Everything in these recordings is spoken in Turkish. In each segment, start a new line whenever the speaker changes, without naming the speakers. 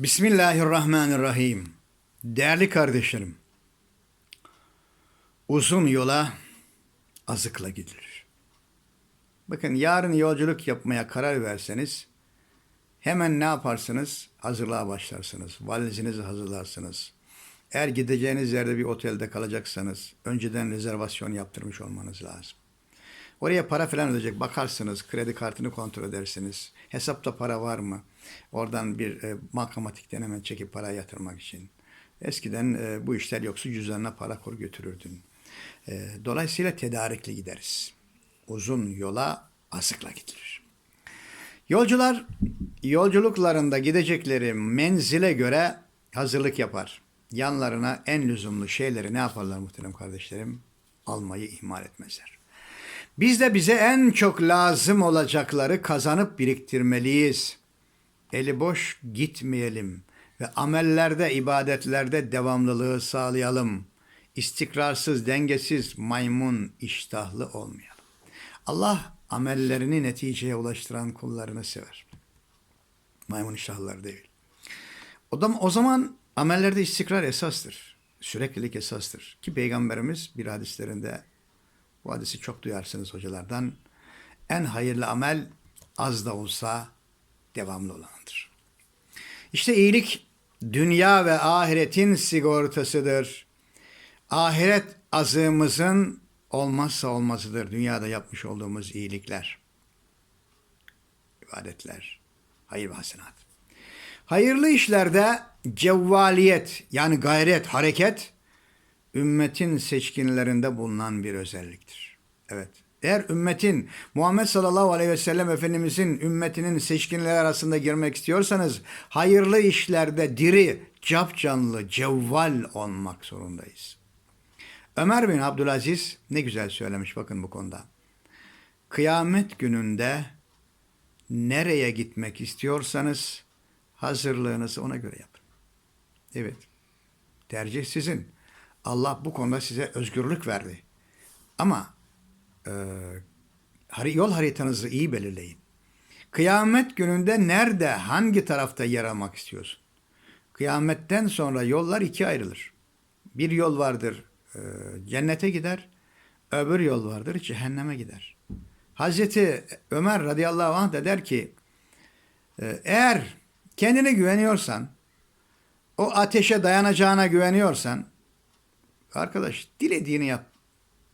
Bismillahirrahmanirrahim. Değerli kardeşlerim, uzun yola azıkla gidilir. Bakın yarın yolculuk yapmaya karar verseniz hemen ne yaparsınız? Hazırlığa başlarsınız. Valizinizi hazırlarsınız. Eğer gideceğiniz yerde bir otelde kalacaksanız önceden rezervasyon yaptırmış olmanız lazım. Oraya para falan ödeyecek. Bakarsınız, kredi kartını kontrol edersiniz. Hesapta para var mı? Oradan bir e, bankamatikten hemen çekip para yatırmak için. Eskiden e, bu işler yoksa cüzdanına para kor götürürdün. E, dolayısıyla tedarikli gideriz. Uzun yola azıkla gidilir. Yolcular yolculuklarında gidecekleri menzile göre hazırlık yapar. Yanlarına en lüzumlu şeyleri ne yaparlar muhterem kardeşlerim? Almayı ihmal etmezler. Biz de bize en çok lazım olacakları kazanıp biriktirmeliyiz. Eli boş gitmeyelim ve amellerde, ibadetlerde devamlılığı sağlayalım. İstikrarsız, dengesiz, maymun, iştahlı olmayalım. Allah amellerini neticeye ulaştıran kullarını sever. Maymun iştahlılar değil. O, da, o zaman amellerde istikrar esastır. Süreklilik esastır. Ki Peygamberimiz bir hadislerinde bu hadisi çok duyarsınız hocalardan. En hayırlı amel az da olsa devamlı olanıdır. İşte iyilik dünya ve ahiretin sigortasıdır. Ahiret azığımızın olmazsa olmazıdır. Dünyada yapmış olduğumuz iyilikler, ibadetler, hayır ve hasenat. Hayırlı işlerde cevvaliyet yani gayret, hareket ümmetin seçkinlerinde bulunan bir özelliktir. Evet. Eğer ümmetin Muhammed sallallahu aleyhi ve sellem Efendimizin ümmetinin seçkinleri arasında girmek istiyorsanız hayırlı işlerde diri, cap canlı, cevval olmak zorundayız. Ömer bin Abdülaziz ne güzel söylemiş bakın bu konuda. Kıyamet gününde nereye gitmek istiyorsanız hazırlığınızı ona göre yapın. Evet. Tercih sizin. Allah bu konuda size özgürlük verdi. Ama e, yol haritanızı iyi belirleyin. Kıyamet gününde nerede, hangi tarafta yer almak istiyorsun? Kıyametten sonra yollar ikiye ayrılır. Bir yol vardır e, cennete gider, öbür yol vardır cehenneme gider. Hazreti Ömer radıyallahu anh da der ki, e, eğer kendine güveniyorsan, o ateşe dayanacağına güveniyorsan, Arkadaş dilediğini yap.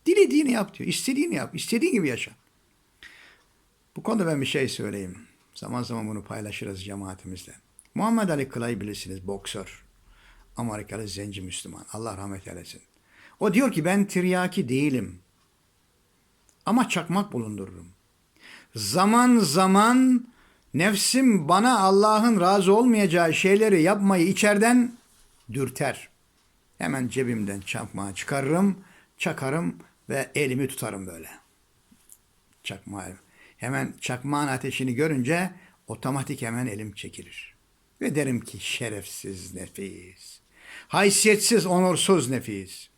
Dilediğini yap diyor. İstediğini yap. İstediğin gibi yaşa. Bu konuda ben bir şey söyleyeyim. Zaman zaman bunu paylaşırız cemaatimizle. Muhammed Ali Clay bilirsiniz boksör. Amerikalı zenci Müslüman. Allah rahmet eylesin. O diyor ki ben tiryaki değilim. Ama çakmak bulundururum. Zaman zaman nefsim bana Allah'ın razı olmayacağı şeyleri yapmayı içerden dürter. Hemen cebimden çakmağı çıkarırım, çakarım ve elimi tutarım böyle. Çakmağı. Hemen çakmağın ateşini görünce otomatik hemen elim çekilir. Ve derim ki şerefsiz nefis. Haysiyetsiz, onursuz nefis.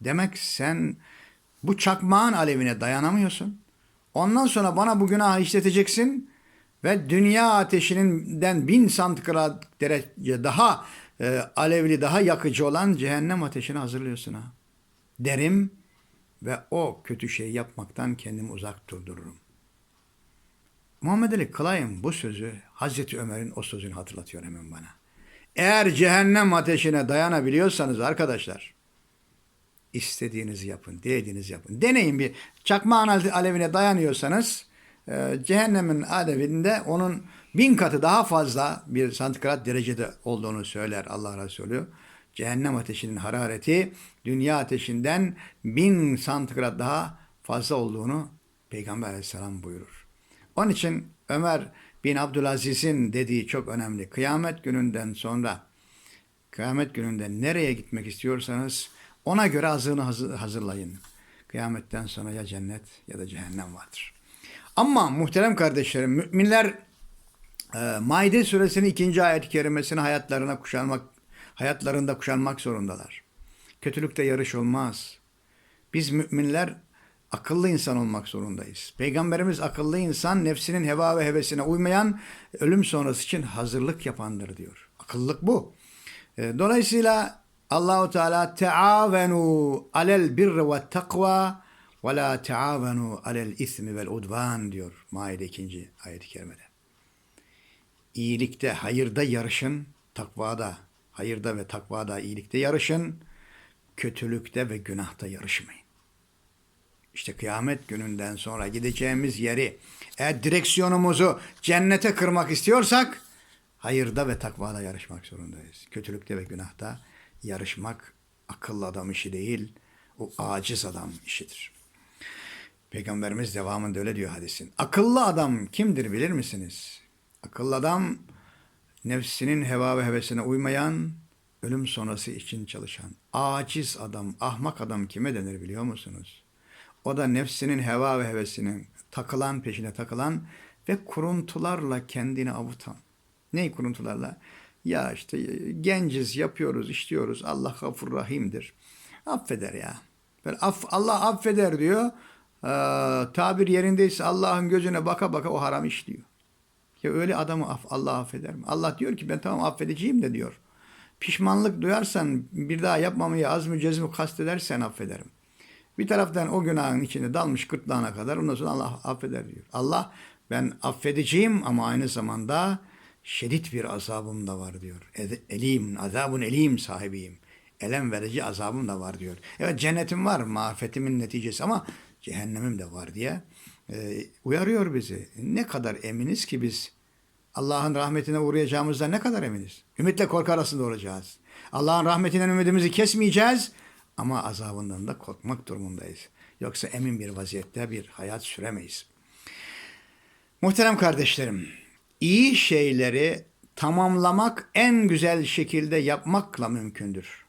Demek sen bu çakmağın alevine dayanamıyorsun. Ondan sonra bana bu günahı işleteceksin ve dünya ateşinden bin santigrat derece daha e, alevli, daha yakıcı olan cehennem ateşini hazırlıyorsun ha. Derim ve o kötü şeyi yapmaktan kendimi uzak durdururum. Muhammed Ali Kılay'ın bu sözü Hazreti Ömer'in o sözünü hatırlatıyor hemen bana. Eğer cehennem ateşine dayanabiliyorsanız arkadaşlar istediğinizi yapın, dilediğinizi yapın. Deneyin bir çakmağın alevine dayanıyorsanız e, cehennemin alevinde onun bin katı daha fazla bir santigrat derecede olduğunu söyler Allah Resulü. Cehennem ateşinin harareti dünya ateşinden bin santigrat daha fazla olduğunu Peygamber aleyhisselam buyurur. Onun için Ömer bin Abdülaziz'in dediği çok önemli. Kıyamet gününden sonra kıyamet gününde nereye gitmek istiyorsanız ona göre hazırını hazırlayın. Kıyametten sonra ya cennet ya da cehennem vardır. Ama muhterem kardeşlerim müminler e, Maide suresinin ikinci ayet-i kerimesini hayatlarına kuşanmak, hayatlarında kuşanmak zorundalar. Kötülükte yarış olmaz. Biz müminler akıllı insan olmak zorundayız. Peygamberimiz akıllı insan nefsinin heva ve hevesine uymayan ölüm sonrası için hazırlık yapandır diyor. Akıllılık bu. E, Dolayısıyla Allahu Teala taavenu alel birri ve takva ve la taavenu alel ismi vel udvan diyor Maide 2. ayet-i kerimede. İyilikte, hayırda yarışın, takvada, hayırda ve takvada, iyilikte yarışın, kötülükte ve günahta yarışmayın. İşte kıyamet gününden sonra gideceğimiz yeri, eğer direksiyonumuzu cennete kırmak istiyorsak, hayırda ve takvada yarışmak zorundayız. Kötülükte ve günahta yarışmak akıllı adam işi değil, o aciz adam işidir. Peygamberimiz devamında öyle diyor hadisin. Akıllı adam kimdir bilir misiniz? Akıllı adam nefsinin heva ve hevesine uymayan, ölüm sonrası için çalışan. Aciz adam, ahmak adam kime denir biliyor musunuz? O da nefsinin heva ve hevesinin takılan, peşine takılan ve kuruntularla kendini avutan. Ne kuruntularla? Ya işte genciz, yapıyoruz, işliyoruz. Allah gafur rahimdir. Affeder ya. Böyle aff, Allah affeder diyor. Ee, tabir yerindeyse Allah'ın gözüne baka baka o haram işliyor. Ya öyle adamı Allah affeder mi? Allah diyor ki ben tamam affedeceğim de diyor. Pişmanlık duyarsan bir daha yapmamayı azmü cezmi kastedersen affederim. Bir taraftan o günahın içine dalmış gırtlağına kadar ondan sonra Allah affeder diyor. Allah ben affedeceğim ama aynı zamanda şiddet bir azabım da var diyor. Elim, azabun elim sahibiyim. Elem verici azabım da var diyor. Evet cennetim var marifetimin neticesi ama cehennemim de var diye e, uyarıyor bizi. Ne kadar eminiz ki biz Allah'ın rahmetine uğrayacağımızda ne kadar eminiz? Ümitle korku arasında olacağız. Allah'ın rahmetinden ümidimizi kesmeyeceğiz ama azabından da korkmak durumundayız. Yoksa emin bir vaziyette bir hayat süremeyiz. Muhterem kardeşlerim, iyi şeyleri tamamlamak en güzel şekilde yapmakla mümkündür.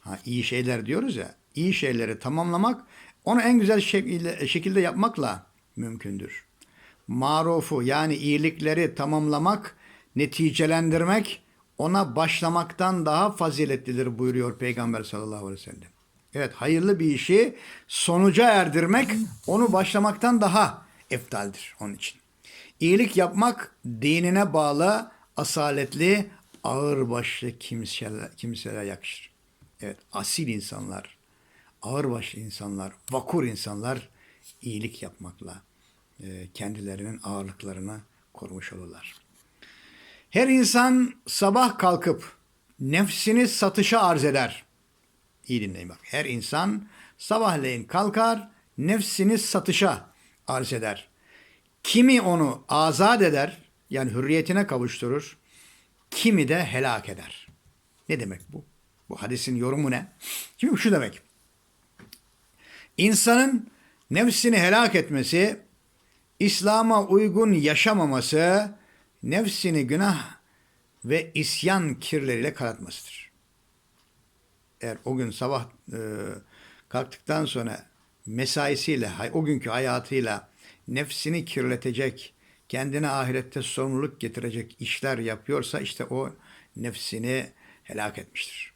Ha, iyi şeyler diyoruz ya, iyi şeyleri tamamlamak onu en güzel şekilde, şekilde yapmakla mümkündür. Marufu yani iyilikleri tamamlamak, neticelendirmek ona başlamaktan daha faziletlidir buyuruyor Peygamber sallallahu aleyhi ve sellem. Evet hayırlı bir işi sonuca erdirmek onu başlamaktan daha eftaldir onun için. İyilik yapmak dinine bağlı, asaletli, ağırbaşlı kimseler, kimseler yakışır. Evet asil insanlar, ağırbaşlı insanlar, vakur insanlar iyilik yapmakla e, kendilerinin ağırlıklarını korumuş olurlar. Her insan sabah kalkıp nefsini satışa arz eder. İyi dinleyin bak. Her insan sabahleyin kalkar, nefsini satışa arz eder. Kimi onu azat eder, yani hürriyetine kavuşturur, kimi de helak eder. Ne demek bu? Bu hadisin yorumu ne? Şimdi şu demek. İnsanın nefsini helak etmesi, İslam'a uygun yaşamaması, nefsini günah ve isyan kirleriyle karartmasıdır. Eğer o gün sabah e, kalktıktan sonra mesaisiyle, o günkü hayatıyla nefsini kirletecek, kendine ahirette sorumluluk getirecek işler yapıyorsa işte o nefsini helak etmiştir.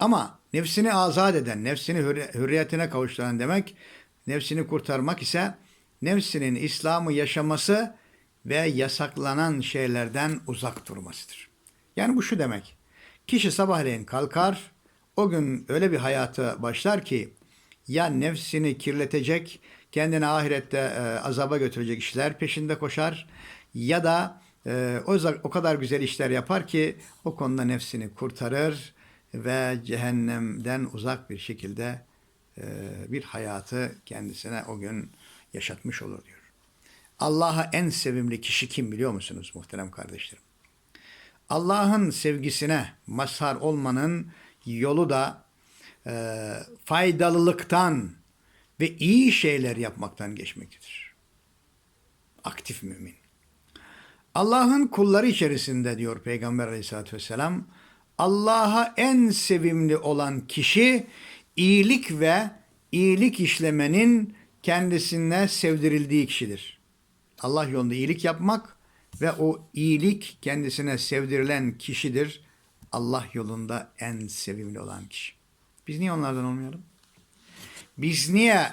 Ama nefsini azat eden, nefsini hürriyetine kavuşturan demek, nefsini kurtarmak ise nefsinin İslam'ı yaşaması ve yasaklanan şeylerden uzak durmasıdır. Yani bu şu demek. Kişi sabahleyin kalkar, o gün öyle bir hayata başlar ki ya nefsini kirletecek, kendini ahirette e, azaba götürecek işler peşinde koşar ya da e, o, o kadar güzel işler yapar ki o konuda nefsini kurtarır ve cehennemden uzak bir şekilde e, bir hayatı kendisine o gün yaşatmış olur diyor. Allah'a en sevimli kişi kim biliyor musunuz muhterem kardeşlerim? Allah'ın sevgisine mazhar olmanın yolu da e, faydalılıktan ve iyi şeyler yapmaktan geçmektedir. Aktif mümin. Allah'ın kulları içerisinde diyor Peygamber aleyhissalatü vesselam, Allah'a en sevimli olan kişi iyilik ve iyilik işlemenin kendisine sevdirildiği kişidir. Allah yolunda iyilik yapmak ve o iyilik kendisine sevdirilen kişidir. Allah yolunda en sevimli olan kişi. Biz niye onlardan olmayalım? Biz niye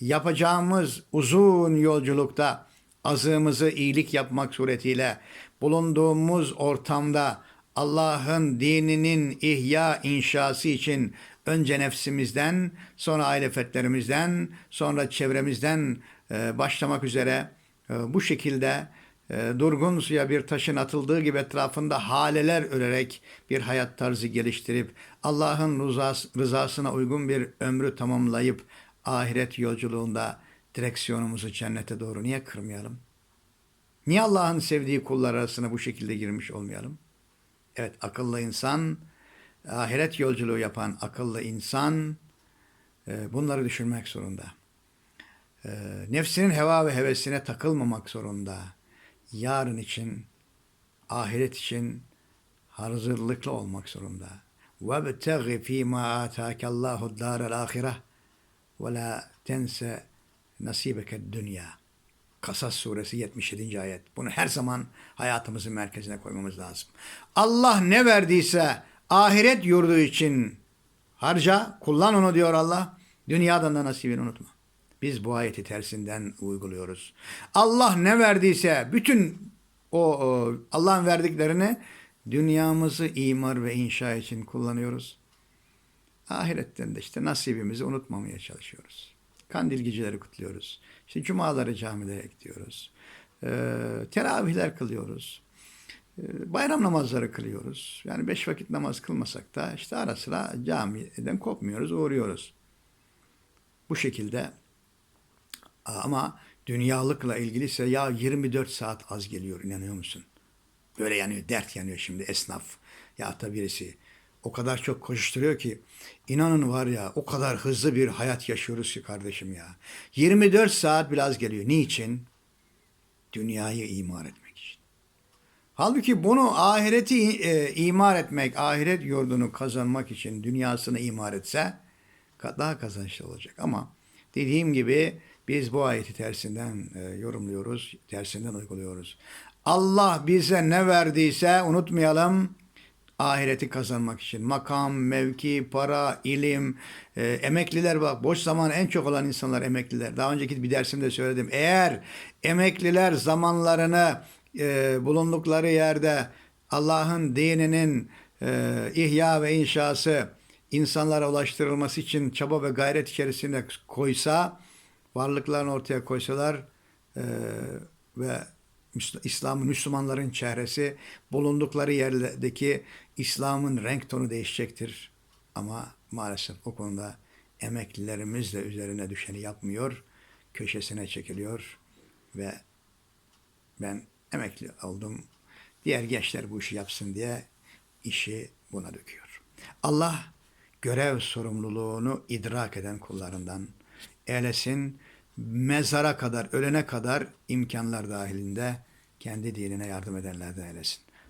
yapacağımız uzun yolculukta azığımızı iyilik yapmak suretiyle bulunduğumuz ortamda Allah'ın dininin ihya inşası için önce nefsimizden, sonra aile fertlerimizden, sonra çevremizden e, başlamak üzere e, bu şekilde e, durgun suya bir taşın atıldığı gibi etrafında haleler örerek bir hayat tarzı geliştirip Allah'ın rızas- rızasına uygun bir ömrü tamamlayıp ahiret yolculuğunda direksiyonumuzu cennete doğru niye kırmayalım? Niye Allah'ın sevdiği kullar arasına bu şekilde girmiş olmayalım? Evet akıllı insan, ahiret yolculuğu yapan akıllı insan e, bunları düşünmek zorunda. E, Nefsinin heva ve hevesine takılmamak zorunda. Yarın için, ahiret için hazırlıklı olmak zorunda. وَبْتَغِ ف۪ي مَا آتَاكَ اللّٰهُ الدَّارَ الْآخِرَةِ وَلَا تَنْسَ نَصِيبَكَ الدُّنْيَا Kasas suresi 77. ayet. Bunu her zaman hayatımızın merkezine koymamız lazım. Allah ne verdiyse ahiret yurdu için harca, kullan onu diyor Allah. Dünyadan da nasibini unutma. Biz bu ayeti tersinden uyguluyoruz. Allah ne verdiyse bütün o, o Allah'ın verdiklerini dünyamızı imar ve inşa için kullanıyoruz. Ahiretten de işte nasibimizi unutmamaya çalışıyoruz. Kandil geceleri kutluyoruz. İşte cumaları camilere gidiyoruz. Ee, teravihler kılıyoruz. Ee, bayram namazları kılıyoruz. Yani beş vakit namaz kılmasak da işte ara sıra camiden kopmuyoruz, uğruyoruz. Bu şekilde ama dünyalıkla ilgili ise ya 24 saat az geliyor inanıyor musun? Böyle yanıyor, dert yanıyor şimdi esnaf. Ya da birisi o kadar çok koşturuyor ki inanın var ya o kadar hızlı bir hayat yaşıyoruz ki kardeşim ya. 24 saat biraz geliyor. Niçin? Dünyayı imar etmek için. Halbuki bunu ahireti e, imar etmek, ahiret yurdunu kazanmak için dünyasını imar etse daha kazançlı olacak. Ama dediğim gibi biz bu ayeti tersinden e, yorumluyoruz, tersinden uyguluyoruz. Allah bize ne verdiyse unutmayalım ahireti kazanmak için. Makam, mevki, para, ilim, e, emekliler bak boş zaman en çok olan insanlar emekliler. Daha önceki bir dersimde söyledim. Eğer emekliler zamanlarını e, bulundukları yerde Allah'ın dininin e, ihya ve inşası insanlara ulaştırılması için çaba ve gayret içerisinde koysa, varlıklarını ortaya koysalar e, ve İslam'ın Müslümanların çehresi bulundukları yerdeki İslam'ın renk tonu değişecektir. Ama maalesef o konuda emeklilerimiz de üzerine düşeni yapmıyor. Köşesine çekiliyor ve ben emekli oldum. Diğer gençler bu işi yapsın diye işi buna döküyor. Allah görev sorumluluğunu idrak eden kullarından eylesin mezara kadar, ölene kadar imkanlar dahilinde kendi dinine yardım edenlerden eylesin.